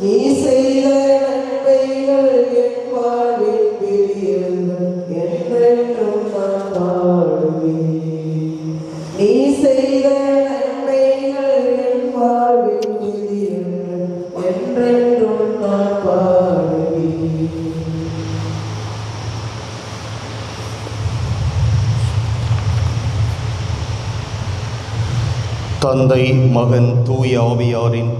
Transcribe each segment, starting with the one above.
நீ செய்த நன்மைகள் என் வாழ்வில் பெரியவன் என்றென்றும் நான் பாடுவேன் நீ செய்த நன்மைகள் என் வாழ்வில் என்றென்றும் நான் பாடுவேன் தந்தை மகன் தூய ஆவியாரின்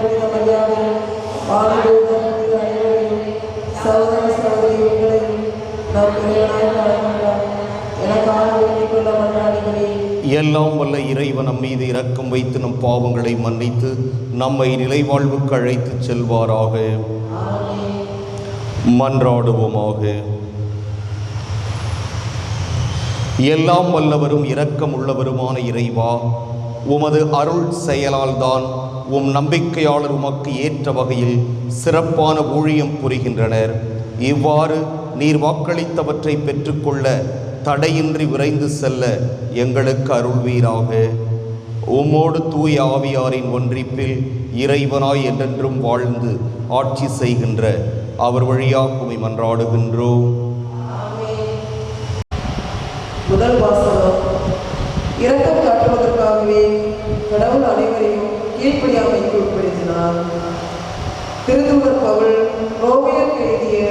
புனித புனித அனைவரையும் சகோதர சகோதரிகளையும் நம் எனக்காக மன்றாடுகிறேன் எல்லாம் வல்ல இறைவன் நம் மீது இரக்கம் வைத்து நம் பாவங்களை மன்னித்து நம்மை நிலைவாழ்வுக்கு அழைத்து செல்வாராக. மன்றாடுவோமாக. எல்லாம் வல்லவரும் இரக்கம் உள்ளவருமான இறைவா உமது அருள் செயலால் தான் உம் நம்பிக்கையாளர் உமக்கு ஏற்ற வகையில் சிறப்பான ஊழியம் புரிகின்றனர். இவ்வாறு நீர் வாக்களித்தவற்றை பெற்றுக்கொள்ள தடையின்றி விரைந்து செல்ல எங்களுக்கு அருள்வீராக. உம்மோடு தூய ஆவியாரின் ஒன்றிப்பில் இறைவனாய் என்றென்றும் வாழ்ந்து ஆட்சி செய்கின்ற அவர் வழியாக உம்மை மன்றாடுகின்றோம். முதல் வாசகம். இரக்கம் காட்டுவதற்காகவே கடவுள் அனைவரையும் கீழ்ப்படியாமைக்கு உட்படுத்தினார் திருத்தூதர் பவுல் ரோமியர் எழுதிய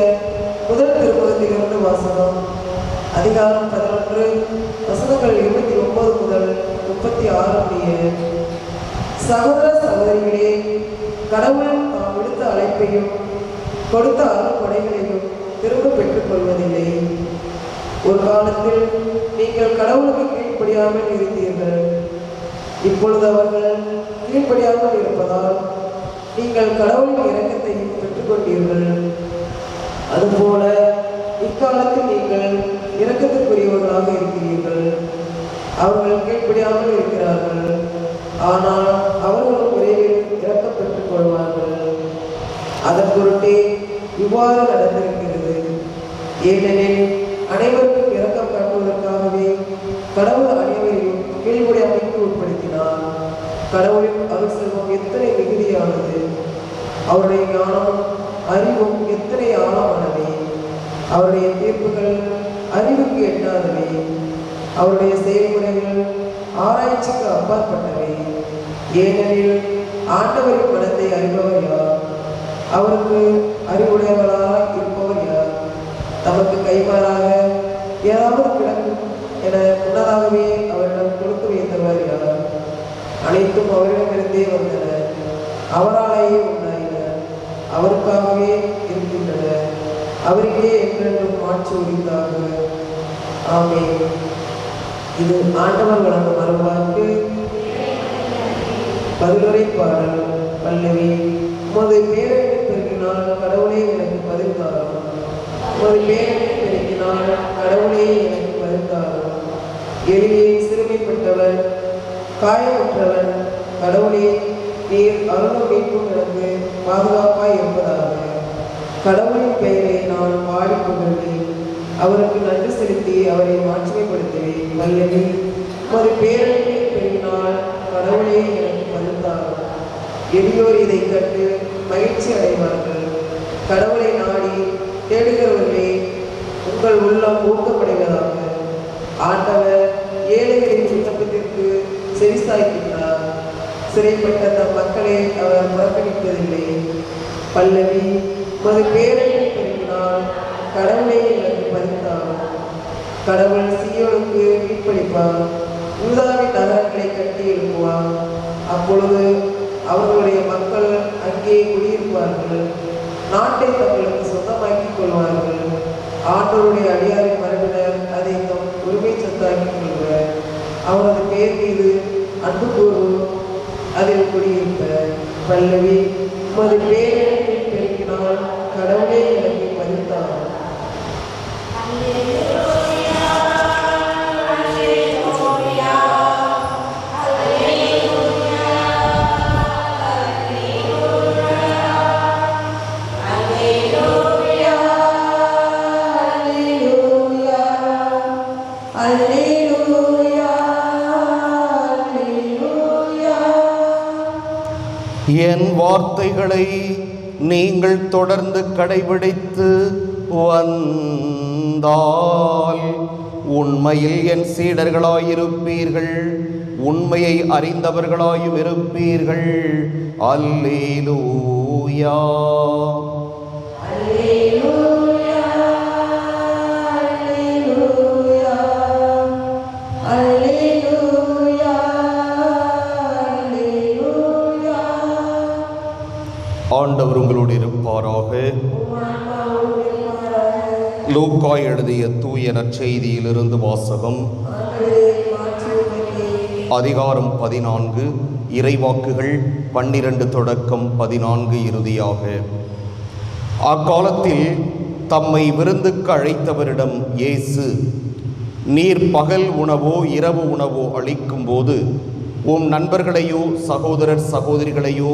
முதல் திருமுகத்திலிருந்து வாசகம் அதிகாரம் பதினொன்று வசனங்கள் இருபத்தி ஒன்பது முதல் முப்பத்தி ஆறு முடிய சகோதர சகோதரிகளே கடவுள் நாம் விடுத்த அழைப்பையும் கொடுத்த அருள் திரும்ப பெற்றுக் கொள்வதில்லை ஒரு காலத்தில் நீங்கள் கடவுளுக்கு கீழ்ப்படியாமல் இருந்தீர்கள். இப்பொழுது அவர்கள் கீழ்ப்படியாமல் இருப்பதால் நீங்கள் கடவுளின் இறக்கத்தையும் பெற்றுக்கொண்டீர்கள். அதுபோல இக்காலத்தில் நீங்கள் இறக்கத்துக்குரியவர்களாக இருக்கிறீர்கள். அவர்கள் கீழ்ப்படியாமல் இருக்கிறார்கள். ஆனால் அவர்களும் விரைவில் இரக்கம் பெற்றுக் கொள்வார்கள் அதன் பொருட்டே இவ்வாறு நடந்திருக்கிறது. ஏனெனில் அனைவருக்கும் இறக்கம் காட்டுவதற்காகவே கடவுள் அனைவரையும் கீழ்முறை கடவுளின் அருள் செல்வம் எத்தனை மிகுதியானது? அவருடைய ஞானம் அறிவும் எத்தனை ஆழமானவை அவருடைய தீர்ப்புகள் அறிவுக்கு எட்டாதவை அவருடைய செயல்முறைகள் ஆராய்ச்சிக்கு அப்பாற்பட்டவை ஏனெனில் ஆண்டவரின் மனத்தை அறிபவர் யார்? அவருக்கு அறிவுடையவராக இருப்பவர் யார்? தமக்கு கைமாறாக ஏதாவது கிடக்கும் என முன்னதாகவே அவர் அனைத்தும் அவரிடமிருந்தே வந்தன. அவராலேயே உண்டாயின. அவருக்காகவே இருக்கின்றன. அவருக்கே என்றென்றும் ஆட்சி உரித்தாக. ஆமே இது ஆண்டவர் வழங்கும் மரபாக்கு பதிலுரை பாடல் பல்லவி உமது பேரை பெருக்கினால் கடவுளே எனக்கு பதில் உமது பேரை பெருக்கினால் கடவுளே எனக்கு பதில் எளிய சிறுமைப்பட்டவர் காயமுற்றவன் கடவுளே நீர் அருளும் மீட்பும் எனக்கு பாதுகாப்பாய் இருப்பதாக. கடவுளின் பெயரை நான் பாடிக்கொண்டேன் அவருக்கு நன்றி செலுத்தி அவரை மாற்றமைப்படுத்துவேன் வல்லவி உமது பேரை பெருகினால் கடவுளே எனக்கு மறுத்தார். எளியோர் இதை கண்டு மகிழ்ச்சி அடைவார்கள். கடவுளை நாடி தேடுகிறவர்களே உங்கள் உள்ளம் ஊக்கமடைவதாக ஆண்டவர் ஏழைகளின் செவிசாய்க்கின்றார். சிறைப்பட்ட தம் மக்களை அவர் புறக்கணிப்பதில்லை. பல்லவி மது பேரை பெருகினால் கடவுளை எனக்கு பதித்தார் கடவுள் சீயோனுக்கு மீட்பளிப்பார். யூதாவின் நகரங்களை கட்டி எழுப்புவார். அப்பொழுது அவர்களுடைய மக்கள் அங்கே குடியிருப்பார்கள். நாட்டை தங்களுக்கு சொந்தமாக்கிக் கொள்வார்கள். ஆண்டவருடைய அடியாரின் மரபினர் அதை தம் உரிமை சொத்தாக்கிக் கொள்வர். அவரது பேர் மீது அன்பு கூறும் அதில் குடியிருப்ப பல்லவி உமது பேரழிப்பின் பெருக்கினால் கடவுளே வார்த்தைகளை நீங்கள் தொடர்ந்து கடைபிடித்து வந்தால் உண்மையில் என் சீடர்களாயிருப்பீர்கள் உண்மையை அறிந்தவர்களாயும் இருப்பீர்கள். அல்லேலூயா. லூக்கா எழுதிய தூய நற்செய்தியிலிருந்து வாசகம். அதிகாரம் பதினான்கு இறைவாக்குகள் பன்னிரண்டு தொடக்கம் பதினான்கு இறுதியாக. அக்காலத்தில் தம்மை விருந்துக்கு அழைத்தவரிடம் இயேசு நீர் பகல் உணவோ இரவு உணவோ அளிக்கும்போது உம் நண்பர்களையோ சகோதரர் சகோதரிகளையோ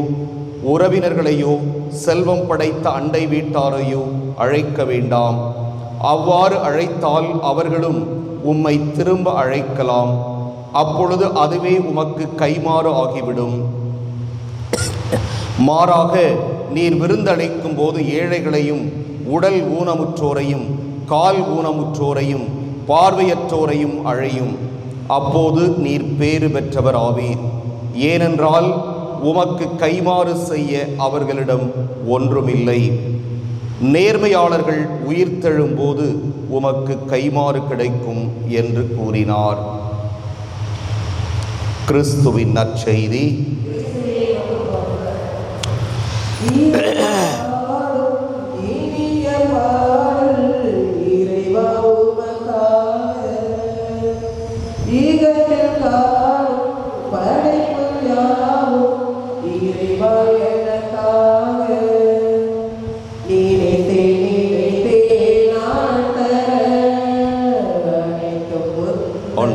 உறவினர்களையோ செல்வம் படைத்த அண்டை வீட்டாரையோ அழைக்க வேண்டாம். அவ்வாறு அழைத்தால் அவர்களும் உம்மை திரும்ப அழைக்கலாம். அப்பொழுது அதுவே உமக்கு கைமாறு ஆகிவிடும். மாறாக நீர் விருந்தளிக்கும் போது ஏழைகளையும் உடல் ஊனமுற்றோரையும் கால் ஊனமுற்றோரையும் பார்வையற்றோரையும் அழையும். அப்போது நீர் பேறு பெற்றவர் ஆவீர் ஏனென்றால் உமக்கு கைமாறு செய்ய அவர்களிடம் ஒன்றுமில்லை. நேர்மையாளர்கள் உயிர்த்தெழும்போது உமக்கு கைமாறு கிடைக்கும் என்று கூறினார். கிறிஸ்துவின் நற்செய்தி.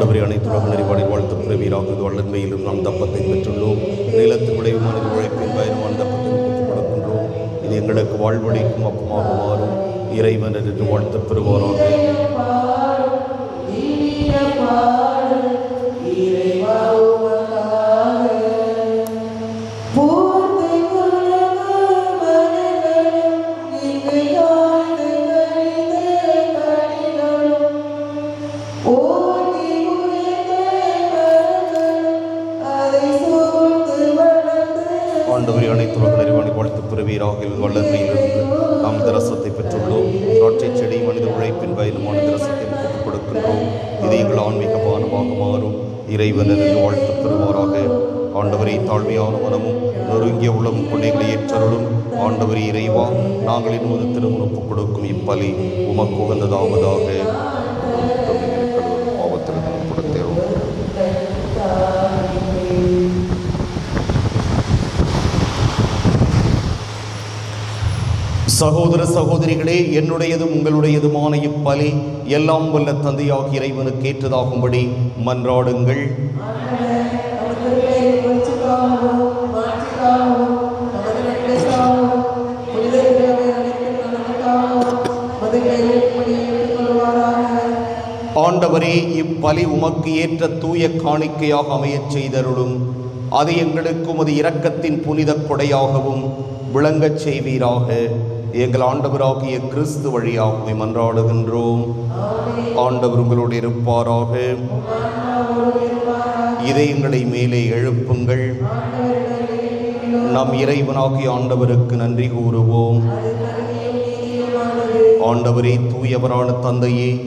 ஆண்டவரை அனைத்துலக நெறிவாடில் வாழ்த்து பிறவீராக இது வல்லன்மையிலும் நாம் தப்பத்தை பெற்றுள்ளோம். நிலத்து விளைவு மனித உழைப்பின் பயணமான தப்பத்தை கொடுக்கின்றோம் இது எங்களுக்கு வாழ்வழிக்கும் அப்பமாக மாறும். இறைவன் என்று வாழ்த்து பெறுவாராக. ஆண்டவரை அனைத்து மக்கள் அறிவாணி வாழ்த்து பிறவியராக வல்லமையிலிருந்து நாம் திரசத்தை பெற்றுள்ளோம். திராட்சை செடி மனித உழைப்பின் பயணமான திரசத்தை ஒப்புக் கொடுக்கின்றோம். இது எங்கள் ஆன்மீக பானமாக மாறும். இறைவன் வாழ்த்து பெறுவாராக. ஆண்டவரை தாழ்மையான மனமும் நொறுங்கிய உளமும் கொண்டைகளை ஏற்றருளும். ஆண்டவரை இறைவா நாங்கள் இன்னொரு திருமணப்பு கொடுக்கும் இப்பலி உமக்கு உகந்ததாவதாக. சகோதர சகோதரிகளே என்னுடையதும் உங்களுடையதுமான இப்பலி எல்லாம் வல்ல தந்தையாக இறைவனுக்கு ஏற்றதாகும்படி மன்றாடுங்கள். ஆண்டவரே இப்பலி உமக்கு ஏற்ற தூய காணிக்கையாக அமையச் செய்தருளும். அது எங்களுக்கும் அது இரக்கத்தின் புனித கொடையாகவும் விளங்கச் செய்வீராக. எங்கள் ஆண்டவராகிய கிறிஸ்து வழியாகவே மன்றாடுகின்றோம். ஆண்டவர் உங்களோடு இருப்பாராக இதயங்களை மேலே எழுப்புங்கள். நம் இறைவனாகிய ஆண்டவருக்கு நன்றி கூறுவோம். ஆண்டவரே தூயவரான தந்தையே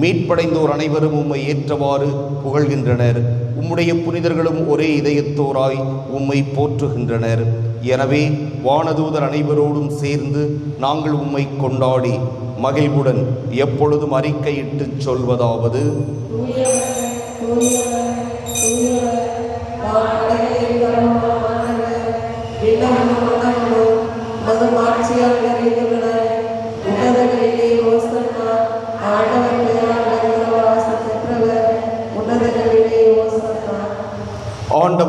மீட்படைந்தோர் அனைவரும் உம்மை ஏற்றவாறு புகழ்கின்றனர். உம்முடைய புனிதர்களும் ஒரே இதயத்தோராய் உம்மை போற்றுகின்றனர். எனவே வானதூதர் அனைவரோடும் சேர்ந்து நாங்கள் உம்மை கொண்டாடி மகிழ்வுடன் எப்பொழுதும் அறிக்கையிட்டுச் சொல்வதாவது.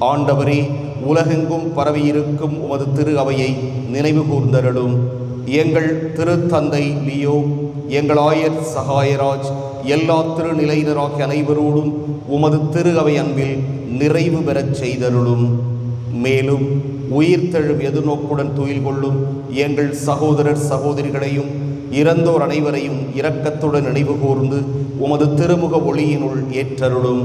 ஆண்டவரே உலகெங்கும் பரவியிருக்கும் உமது திரு அவையை நினைவு கூர்ந்தருளும். எங்கள் திருத்தந்தை லியோ எங்கள் ஆயர் சகாயராஜ் எல்லா திருநிலையினராகிய அனைவரோடும் உமது திரு அவை அன்பில் நிறைவு பெறச் செய்தருளும். மேலும் உயிர்த்தெழும் எதிர்நோக்குடன் துயில் கொள்ளும் எங்கள் சகோதரர் சகோதரிகளையும் இறந்தோர் அனைவரையும் இரக்கத்துடன் நினைவு கூர்ந்து உமது திருமுக ஒளியினுள் ஏற்றருளும்.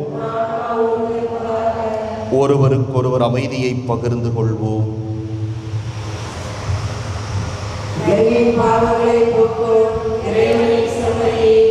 ஒருவருக்கொருவர் அமைதியை பகிர்ந்து கொள்வோம். உலகின் பாவங்களை போக்கோ இறைவனின் சமரியே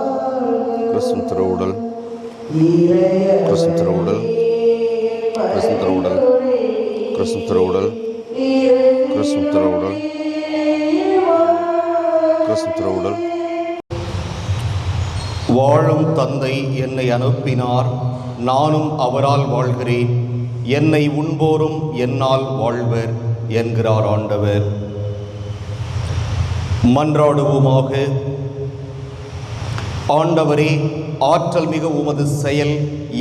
கிறிஸ்துவின் திருவுடல் கிறிஸ்துவின் திருவுடல் கிறிஸ்துவின் திருவுடல் கிறிஸ்துவின் திருவுடல் கிறிஸ்துவின் திருவுடல் கிறிஸ்துவின் திருவுடல் வாழும் தந்தை என்னை அனுப்பினார். நானும் அவரால் வாழ்கிறேன். என்னை உண்போரும் என்னால் வாழ்வர் என்கிறார் ஆண்டவர். மன்றாடுவோமாக. ஆண்டவரே ஆற்றல் மிக உமது செயல்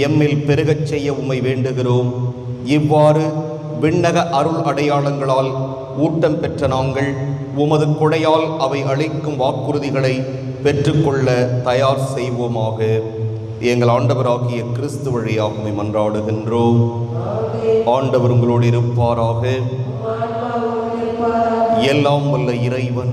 எம்மில் பெருகச் செய்ய உமை வேண்டுகிறோம். இவ்வாறு விண்ணக அருள் அடையாளங்களால் ஊட்டம் பெற்ற நாங்கள் உமது கொடையால் அவை அளிக்கும் வாக்குறுதிகளை பெற்றுக்கொள்ள தயார் செய்வோமாக. எங்கள் ஆண்டவராகிய கிறிஸ்து வழியாக மன்றாடுகின்றோம். ஆண்டவர் உங்களோடு இருப்பாராக. எல்லாம் வல்ல இறைவன்.